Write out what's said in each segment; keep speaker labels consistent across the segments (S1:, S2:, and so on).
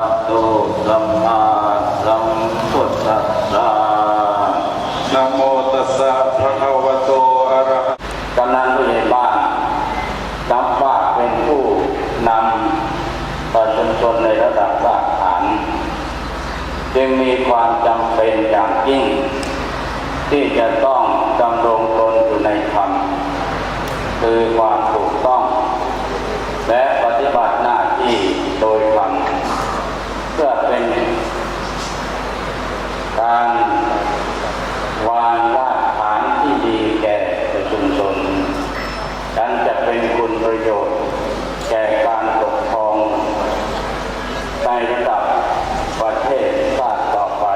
S1: อะโตสัมมาสัมพุทธัสสะ
S2: นะโมตัสสะภะคะวะโตอะระหะ
S1: กำนันผู้ใหญ่บ้านนับว่าเป็นผู้นำประชาชนในระดับรากฐานจึงมีความจำเป็นอย่างยิ่ง ที่จะต้องดำรงตนอยู่ในธรรม คือความถูกต้อง และปฏิบัติหน้าที่โดยธรรมเพื่อเป็นการวางรากฐานที่ดีแก่ชุมชนฉันจะเป็นคุณประโยชน์ แก่การปกครองในระดับประเทศชาติต่อไป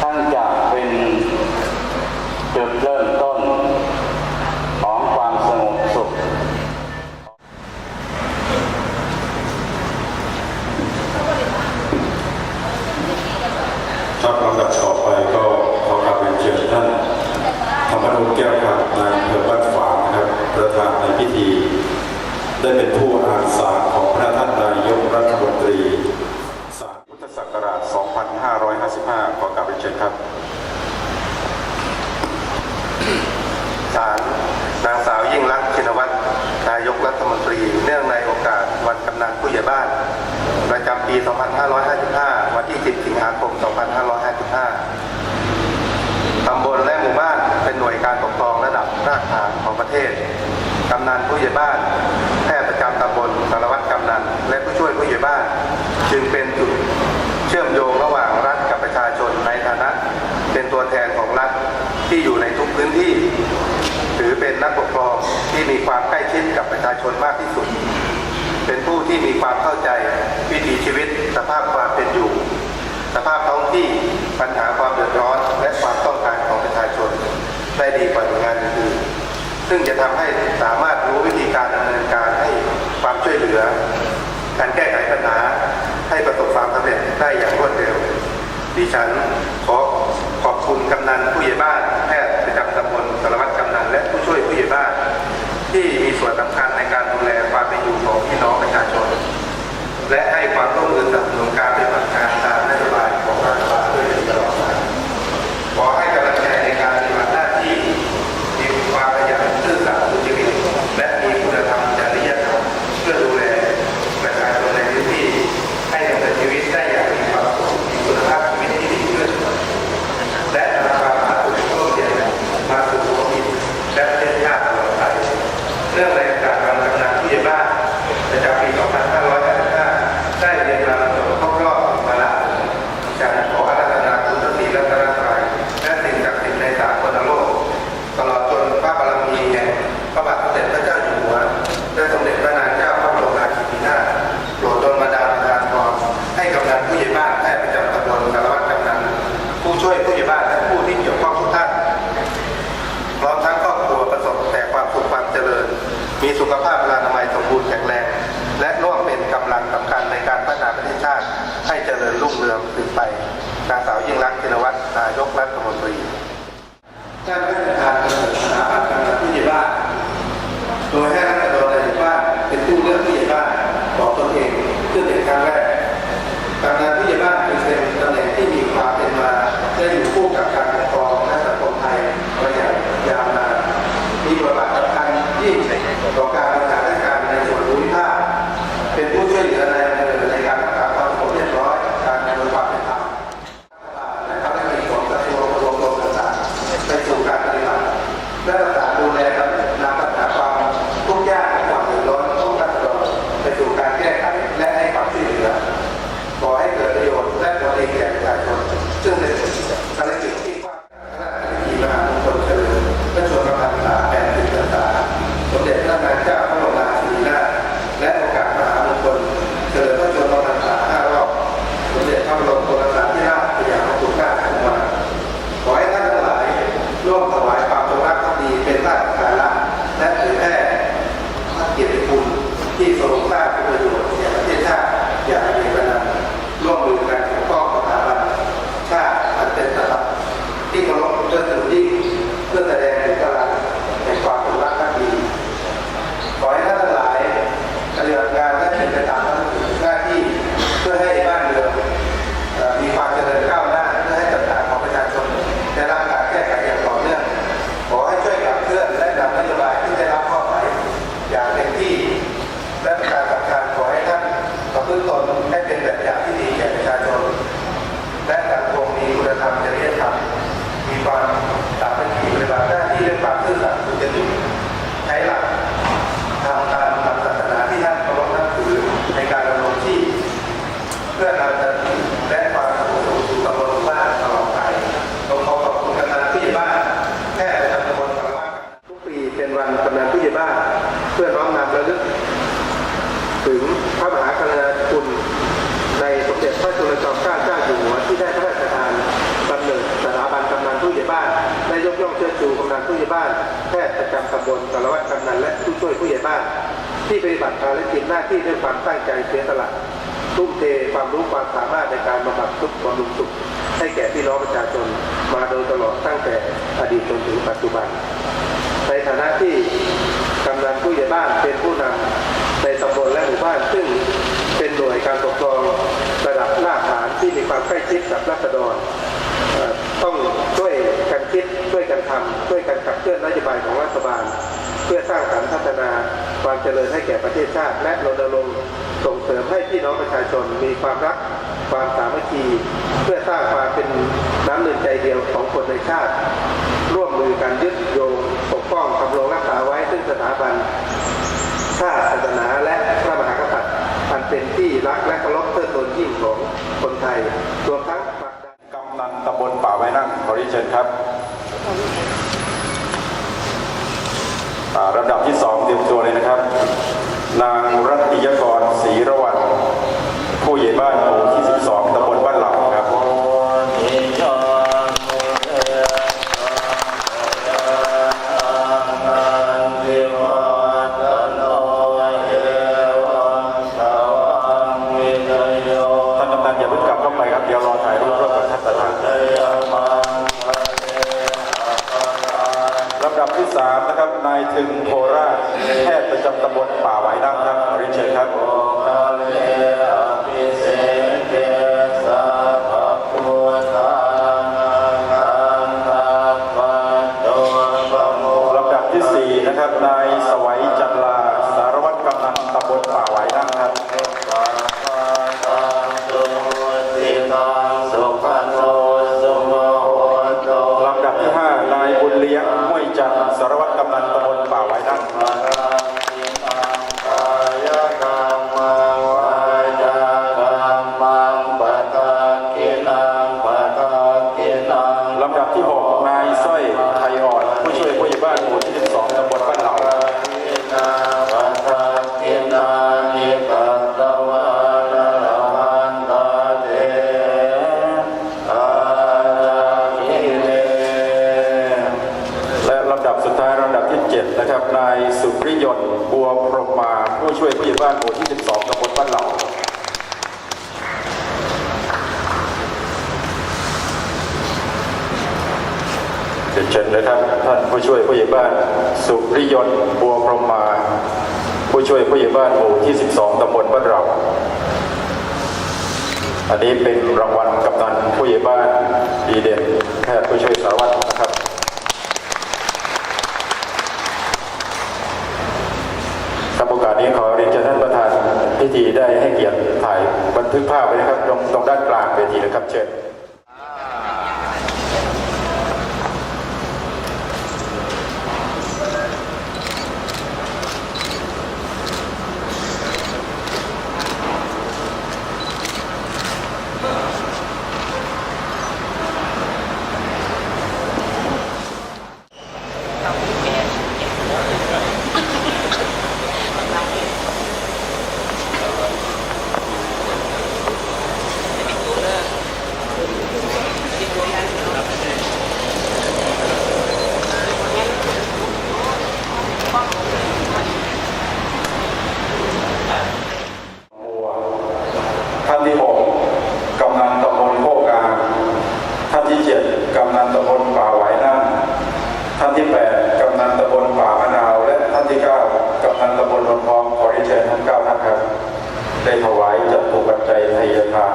S1: ทั้งจะเป็นจุดเริ่มต้นของความสงบสุข
S2: ครับลำดับต่อไปก็ขอกราบเรียนเชิญท่านธรรมนุแก้วครับนายอำเภอบ้านฝางนะครับ ประธานในพิธี ได้เป็นผู้อ่านสารของพระท่านนายกรัฐมนตรีสารพุทธศักราช 2555 ขอกราบเรียนเชิญครับ
S3: ศาลนางสาวยิ่งรักชินวัตรนายกรัฐมนตรี เนื่องในโอกาสวันกำนันผู้ใหญ่บ้าน ประจำปี 2555 วันที่ 10 สิงหาคม 2555 ตำบลและหมู่บ้านเป็นหน่วยการปกครองระดับรากฐานของประเทศ กำนันผู้ใหญ่บ้าน จึงเป็นจุดเชื่อมโยงระหว่างรัฐกับประชาชนในฐานะ เป็นตัวแทนของรัฐที่อยู่ในทุกพื้นที่ ถือเป็นนักปกครองที่มีความใกล้ชิดกับประชาชนมากที่สุด เป็นผู้ที่มีความเข้าใจวิถีชีวิตสภาพความเป็นอยู่ สภาพท้องที่ปัญหาความเดือดร้อนและความต้องการของประชาชนได้ดีกว่าหน่วยงานอื่นๆซึ่งจะทำให้สามารถ ดิฉันขอขอบคุณกำนันผู้ใหญ่บ้านแพทย์ประจำตำบลสารวัตรกำนันและผู้ช่วยผู้ใหญ่บ้าน ที่มีส่วนสำคัญในการดูแลความเป็นอยู่ของพี่น้องประชาชน และให้ความ ขภาพพลานามัยสมบูรณ์แข็งแรง และร่วมเป็นกำลังสำคัญในการพัฒนาประเทศชาติ ให้เจริญรุ่งเรืองสืบไปนางสาวยิ่งรักษณ์ชินวัตรนายกรัฐมนตรีการพัฒนาเสนอสถาบันกำนันผู้ใหญ่บ้านโดยให้รัฐบาลในหญ่บ้านเป็นผู้เลือกผู้ใหญ่บ้านของตนเองขึ้นเป็นครั้งแรกกำนันผู้ใหญ่บ้าน ที่ด้วยความตั้งใจเสียสละทุ่มเทความรู้ความสามารถในการบำบัดทุกข์บำรุงสุขให้แก่พี่น้องประชาชนมาโดยตลอดตั้งแต่อดีตจนถึงปัจจุบัน ในฐานะที่กำนันผู้ใหญ่บ้านเป็นผู้นำในตำบลและหมู่บ้านซึ่งเป็นหน่วยการปกครองระดับราฐานที่มีความใกล้ชิดกับราษฎร ต้องช่วยกันคิดช่วยกันทำช่วยกันขับเคลื่อนนโยบายของรัฐบาล เพื่อสร้างสรรค์พัฒนาความเจริญให้แก่ประเทศชาติ และรณรงค์ส่งเสริมให้พี่น้องประชาชนมีความรักความสามัคคี เพื่อสร้างความเป็นน้ำหนึ่งใจเดียวของคนในชาติ ร่วมมือกันยึดโยงปกป้องคำลงรักษาไว้ซึ่งสถาบันชาติศาสนาและพระมหากษัตริย์อันเป็นที่รักและเคารพเทิดทูนยิ่งของคนไทยรวมทั้ง
S2: ป่าไว้นั่งขอริเชิญครับอ่าลำดับที่สองเตรียมตัวเลยนะครับ นางรัตติยกรศรีระวัตผู้ใหญ่บ้านหมู่ที่ 12 ช่วยผู้ ท่านผู้ช่วยผู้ใหญ่บ้าน สุริยนต์บัวพรหมา ผู้ช่วยผู้ใหญ่บ้านหมู่ที่ 12ตำบลบ้านเรา อันนี้เป็นรางวัลกำนันผู้ใหญ่บ้านดีเด่นแพทย์ผู้ช่วยสารวัตรนะครับ ครับโอกาสนี้ขอเรียนเชิญท่านประธานพิธีได้ให้เกียรติถ่ายบันทึกภาพไว้นะครับ ตรงตรงด้านกลางเวทีนะครับเชิญ ท่านที่หกกำนันตำบลโคกกลางท่านที่เจ็ดกำนันตำบลป่าไหวนั่งท่านที่แปดกำนันตำบลป่ามะนาว และท่านที่เก้ากำนันตำบลนนทองขอเรียนเชิญทั้งเก้าท่านครับ ได้ถวายจัตุปัจจัยไทยทาน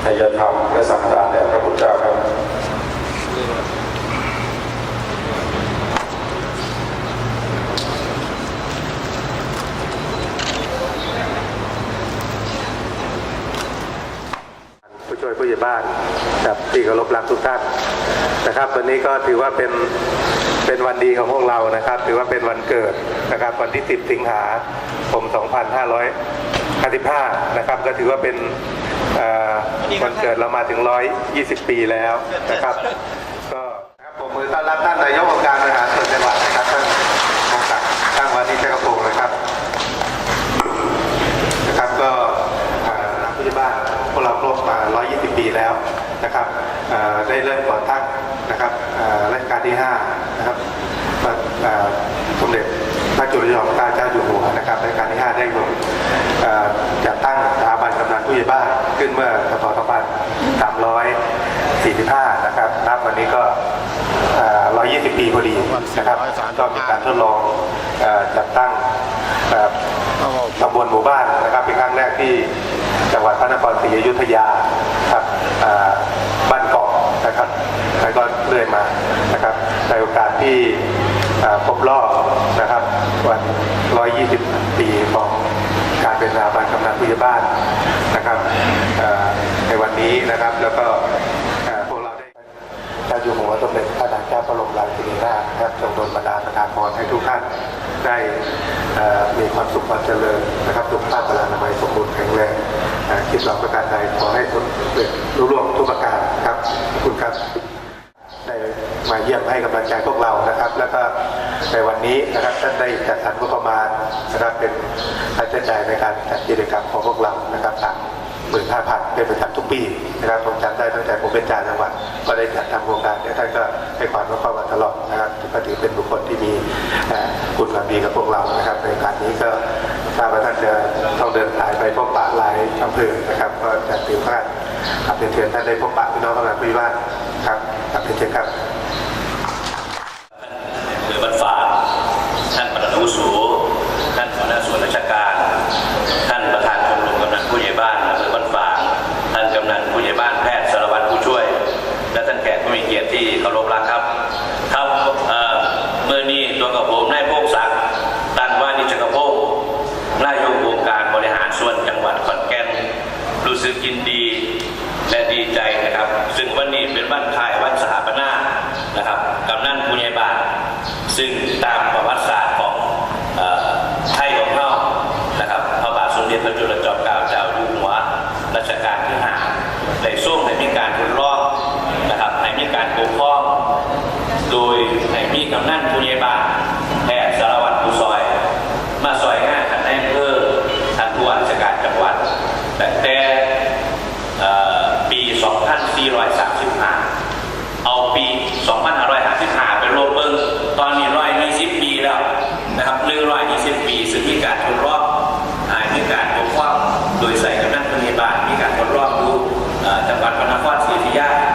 S2: ไทยธรรมและสังฆทานแด่พระพุทธเจ้าครับ
S3: ผู้ช่วยผู้ ใหญ่บ้านกับที่เคารพรักทุกท่านนะครับ วันนี้ก็ถือว่าเป็นเป็นวันดีของพวกเรานะครับ ถือว่าเป็นวันเกิดนะครับวันที่ 10 สิงหาคม 2555 นะครับ ก็ถือว่าเป็นวันเกิดเรามาถึง 120 ปีแล้วนะครับ ก็ครับผมมือต้อนรับท่านนายกองค์การบริหารส่วนจังหวัดนะครับท่านคงศักดิ์ตั้งวานิชกระพงศ์นะครับ นะครับก็เอ่อผู้ใหญ่บ้านพวกเราครบมา 120 ปีแล้ว นะครับได้เริ่มก่อตั้งนะครับรัชกาลที่5นะครับสมเด็จพระจุลจอมเกล้าเจ้าอยู่หัวนะครับรัชกาลที่ 5 ได้ลงจัดตั้งสถาบันกำนันผู้ใหญ่บ้านขึ้นเมื่อพศ2345 นะครับนับวันนี้ก็เอ่อ120 ปีพอดีนะครับก็มีการทดลองจัดตั้งตำบลหมู่บ้าน ครศรีอยุธยาครับบ้านเกาะนะครับแล้วก็เรื่อยมานะครับในโอกาสที่ครบรอบนะครับวัน 120 ปีของการเป็นสถาบันกำนันผู้ใหญ่บ้านนะครับในวันนี้นะครับแล้วก็ อยู่หัวสมเด็จพระนางเจ้าพระบรมราชินีนาถนะครับจงโดนบันดาลประทานพรให้ทุกท่านได้มีความสุขความเจริญนะครับสุขภาพพลานามัยสมบูรณ์แข็งแรงคิดหวังประการใดขอให้สำเร็จรุ่ร่วงทุกประการครับขอบคุณครับได้มาเยี่ยมให้กำลังใจพวกเรานะครับ แล้วก็ในวันนี้นะครับท่านได้จัดสรรงบประมาณนะครับเป็นค่าใช้จ่ายในการจัดกิจกรรมของพวกเรานะครับสาม หมื่นห้าพันเป็นประจำทุกปีนะครับผมจำได้ตั้งแต่ผมเป็นจารจังหวัดก็ได้จัดทำโครงการแต่ท่านก็ให้ความร่วมมือมาตลอดนะครับก็ถือเป็นบุคคลที่มีอ่อคุณความดีกับพวกเรานะครับ ในโอกาสนี้ก็ทราบว่าท่านจะต้องเดินสายไปพบปะหลายอำเภอนะครับ ก็จะถือว่าขับเรียนเชิญท่านได้พบปะพี่น้องกำลังปฏิบัติครับขับเรียนเชิญครับ
S4: หรือบันฝากท่านประธานอาวุโสท่านหัวหน้าส่วนราชการ ท่านประธานชมรมกำนันผู้ใหญ่บ้านอำเภอบันฝากท่านกำนันผู้ใหญ่บ้านแพทย์สารวัตรผู้ช่วย และท่านแขกผู้มีเกียรติที่เคารพรักครับ ครับเอ่อเมื่อนี้ตัวกับผมนายพงศักดิ์ตันวานิชกพงศ์นายกองค์การบริหารส่วนจังหวัดขอนแก่นรู้สึกยินดี และดีใจนะครับ ซึ่งวันนี้เป็นวันคล้ายวันสถาปนานะครับกำนันผู้ใหญ่บ้าน ซึ่งตามประวัติศาสตร์ของเอ่อไทยของเรานะครับพระบาทสมเด็จพระจุลจอมเกล้าเจ้าอยู่หัวรัชกาลที่ห้า ได้ส่งให้มีการทดลองนะครับให้มีการปกครองโดยให้มีกำนันผู้ใหญ่บ้านแพทย์สารวัตรผู้ซอย มาซอยงานกันในอำเภอท่านผู้ว่าราชการจังหวัดแต่แต่ปี 2435 เอาปี 2555 ไปรวมเบิ่งตอนนี้120ปีแล้วนะครับ120ปีซึ่งมีการทดลองอ่ามีการปกครองโดยใส่ ยุธยาน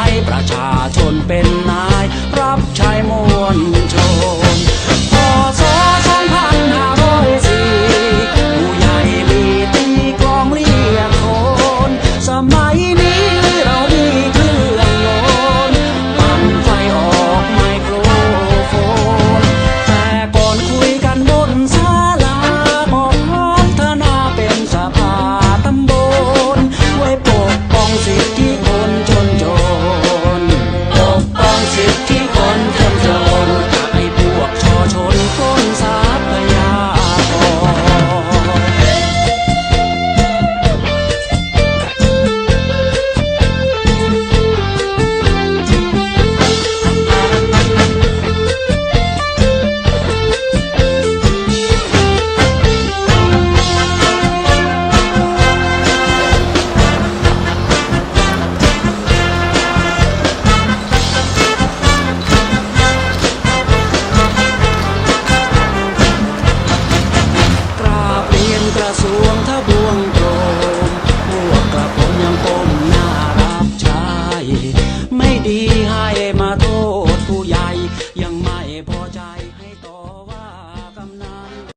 S4: ายประ
S5: ชาชนเป็น